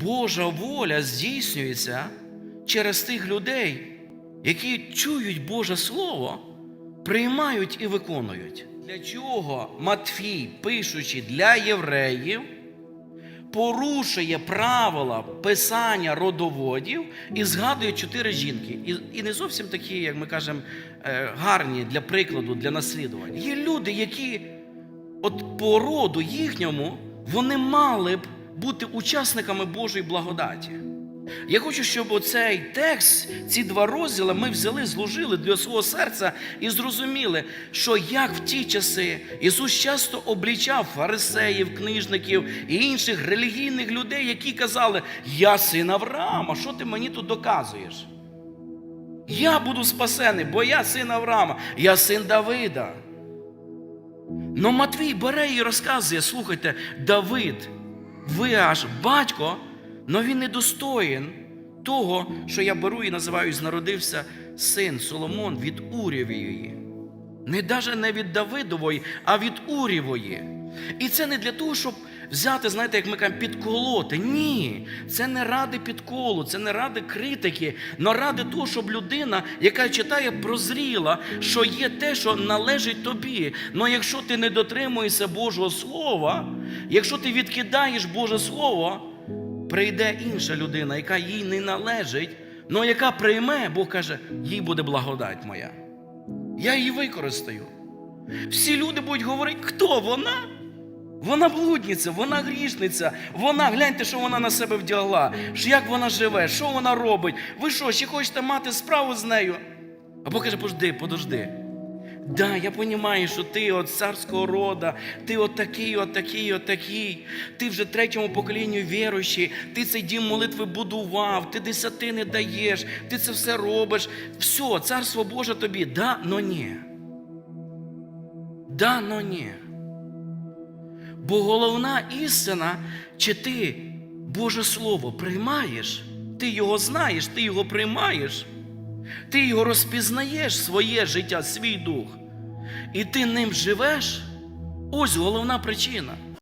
Божа воля здійснюється через тих людей, які чують Боже Слово, приймають і виконують. Для чого Матфій, пишучи для євреїв, порушує правила писання родоводів і згадує чотири жінки. І, і не зовсім такі, як ми кажемо, е, гарні для прикладу, для наслідування. Є люди, які от по роду їхньому вони мали б бути учасниками Божої благодаті. Я хочу, щоб оцей текст, ці два розділи ми взяли, зложили для свого серця і зрозуміли, що як в ті часи Ісус часто облічав фарисеїв, книжників і інших релігійних людей, які казали: Я син Авраама, що ти мені тут доказуєш? Я буду спасений, бо я син Авраама, я син Давида. Но Матвій бере і розказує: слухайте, Давид, ви аж батько, но він недостоїн того, що я беру і називаю, народився син Соломон від Урєвої. Не навіть не від Давидової, а від Урєвої. І це не для того, щоб взяти, знаєте, як ми кажемо, підколоти. Ні, це не ради підколу, це не ради критики, але ради того, щоб людина, яка читає, прозріла, що є те, що належить тобі. Но якщо ти не дотримуєшся Божого Слова, якщо ти відкидаєш Боже Слово, прийде інша людина, яка їй не належить, але яка прийме, Бог каже, їй буде благодать моя. Я її використаю. Всі люди будуть говорити, хто вона? Вона блудниця, вона грішниця, вона, гляньте, що вона на себе вдягла, як вона живе, що вона робить. Ви що, ще хочете мати справу з нею? А Бог каже, подожди, подожди. Да, я розумію, що ти от царського рода, ти от такий, от такий, от такий. Ти вже третьому поколінню віруючий, ти цей дім молитви будував, ти десятини даєш, ти це все робиш. Все, царство Боже тобі, да, но ні. Да, но ні. Бо головна істина, чи ти Боже Слово приймаєш, ти його знаєш, ти його приймаєш, ти його розпізнаєш, своє життя, свій дух, і ти ним живеш. Ось головна причина.